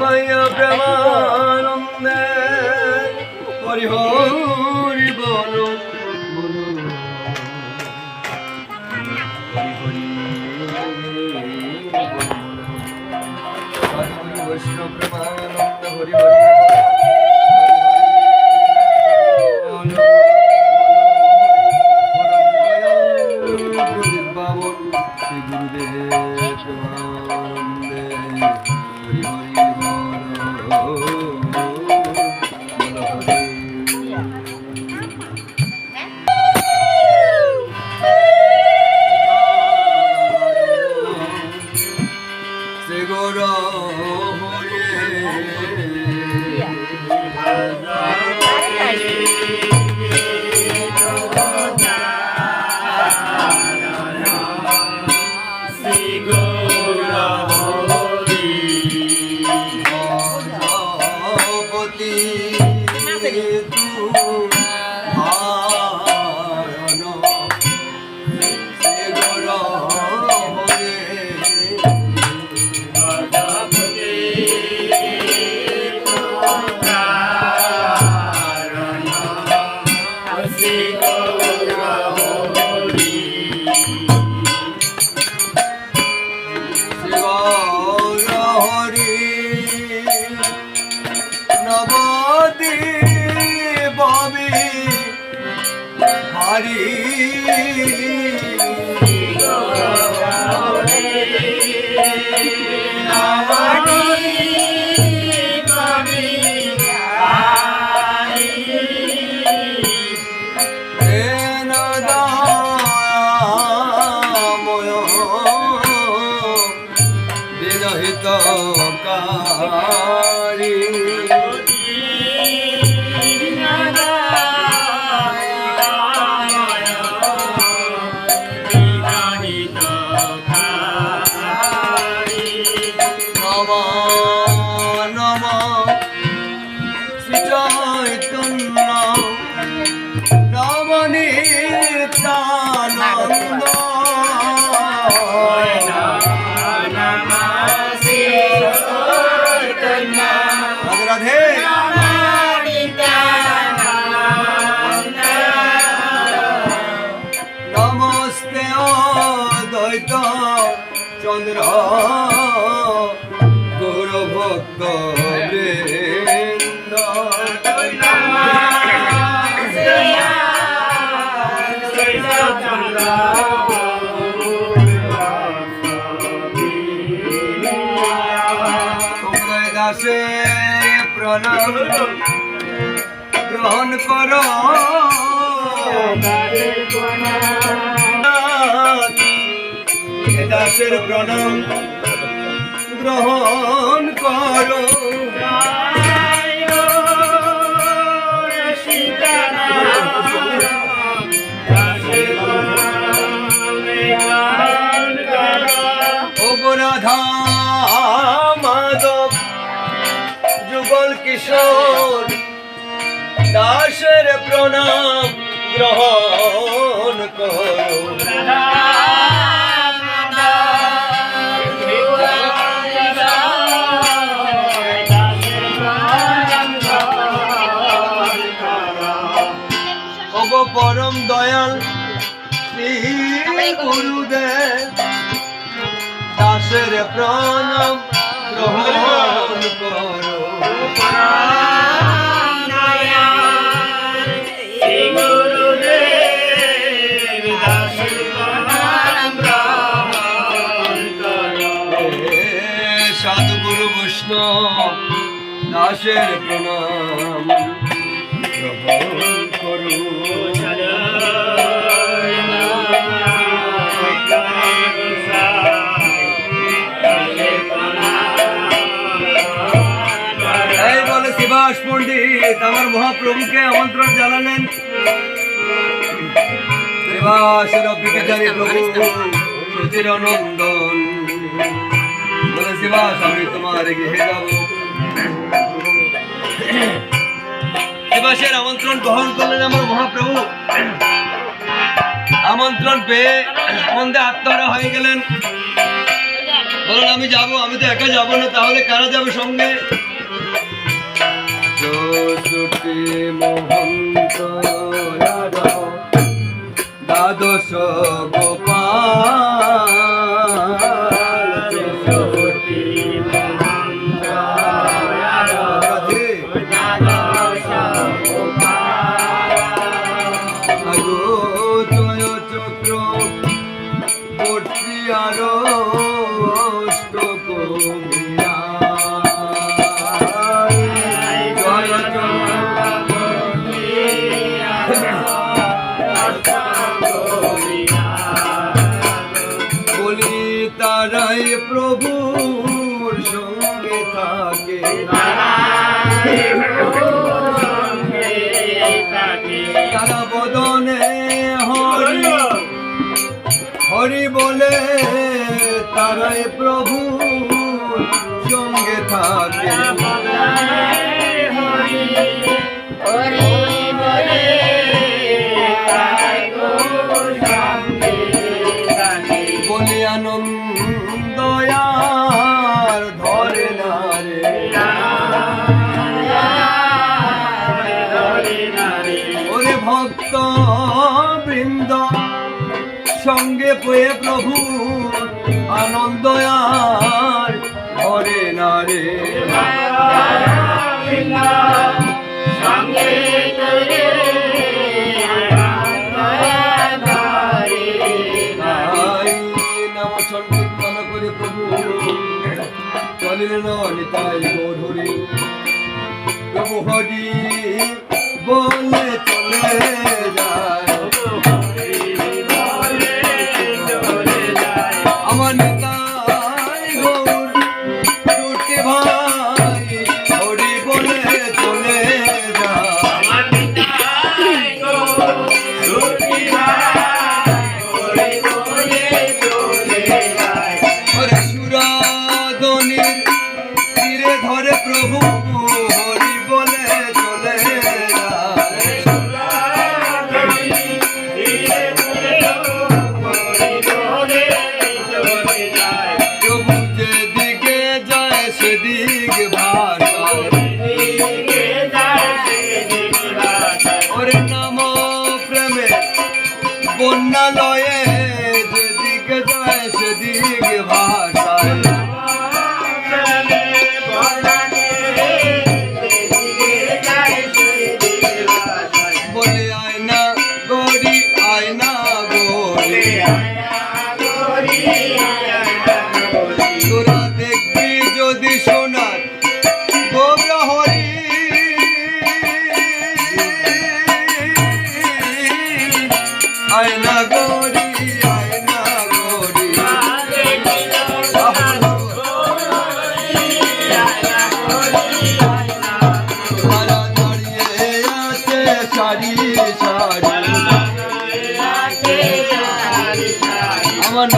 মাইয়া প্রেমানন্দে হরি হরি বল। বৈষ্ণব প্রেমানন্দ হরি হরি কারি চন্দ্র গুরু ভক্ত বৃন্দ। দাসে প্রণাম গ্রহণ করো। দাসের প্রণাম। গ্রহণ করো। মাধব যুগল কিশোর দাসের প্রণাম গ্রহণ করো। পরম দয়াল শ্রী গুরুদেব। দাসের প্রণাম গ্রহণ করো। হে সাধু গুরু বৈষ্ণব দাসের প্রণাম গ্রহণ করো। আমার মহাপ্রভুকে আমন্ত্রণ জানালেন। নন্দন বলে শিবাস আমি তোমার গৃহে যাব। শিবাসের আমন্ত্রণ গ্রহণ করলেন আমার মহাপ্রভু। আমন্ত্রণ পেয়ে আনন্দে আত্মহারা হয়ে গেলেন। বলেন আমি যাব, আমি তো একা যাব না, তাহলে কারা যাবে সঙ্গে? চৌষট্টি মহন্ত দ্বাদশ গোপাল থাকে তারা বদনে হরি হরি বলে তারাই প্রভু সঙ্গে থাকে। বলি ওরে ভক্ত বৃন্দ সঙ্গে পেয়ে প্রভু আনন্দ আর ধরে না রে তাই নাম সংকীর্তন করে প্রভু। চলিলেন নিতাই সারি সারি আমার